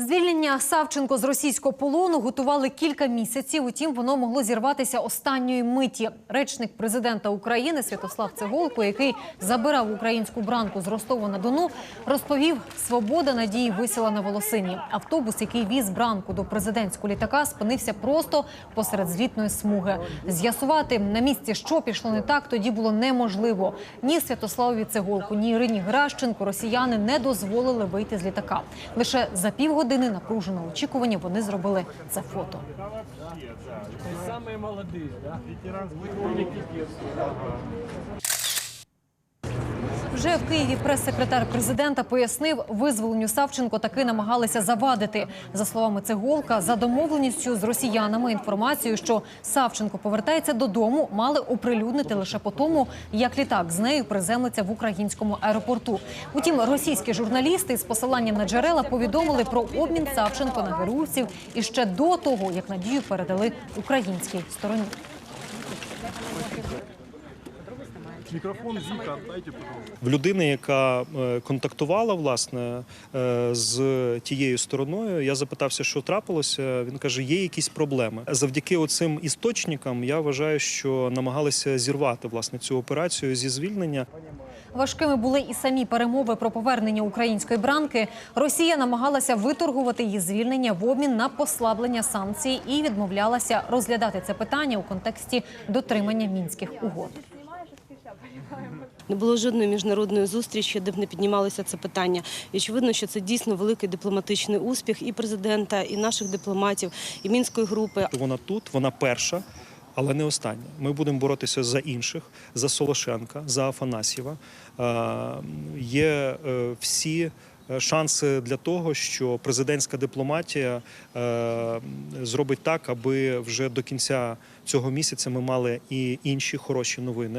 Звільнення Савченко з російського полону готували кілька місяців. Утім, воно могло зірватися останньої миті. Речник президента України Святослав Цеголко, який забирав українську бранку з Ростова на Дону, розповів: свобода надії висіла на волосині. Автобус, який віз бранку до президентського літака, спинився просто посеред злітної смуги. З'ясувати на місці, що пішло не так, тоді було неможливо. Ні Святославові Цеголку, ні Ірині Гращенко росіяни не дозволили вийти з літака. Лише за півгодини напруженого очікування вони зробили це фото. Самые з да? Вже в Києві прес-секретар президента пояснив, визволенню Савченко таки намагалися завадити. За словами Цеголка, за домовленістю з росіянами інформацію, що Савченко повертається додому, мали оприлюднити лише по тому, як літак з нею приземлиться в українському аеропорту. Утім, російські журналісти з посиланням на джерела повідомили про обмін Савченко на геруївців і ще до того, як надію передали українській стороні. Микрофон Зика отдайте, пожалуйста. В людини, яка е, контактувала власне е, з тією стороною, я запитався, що трапилося. Він каже, є якісь проблеми. Завдяки оцим істочникам я вважаю, що намагалися зірвати власне цю операцію зі звільнення. Важкими були і самі перемови про повернення української бранки. Росія намагалася виторгувати її звільнення в обмін на послаблення санкцій і відмовлялася розглядати це питання у контексті дотримання мінських угод. Не було жодної міжнародної зустрічі, де б не піднімалося це питання. І очевидно, що це дійсно великий дипломатичний успіх і президента, і наших дипломатів, і мінської групи. Вона тут, вона перша. Але не остання. Ми будемо боротися за інших, за Солошенка, за Афанасьєва. Е, Є е, всі е, шанси для того, що президентська дипломатія зробить так, аби вже до кінця цього місяця ми мали і інші хороші новини.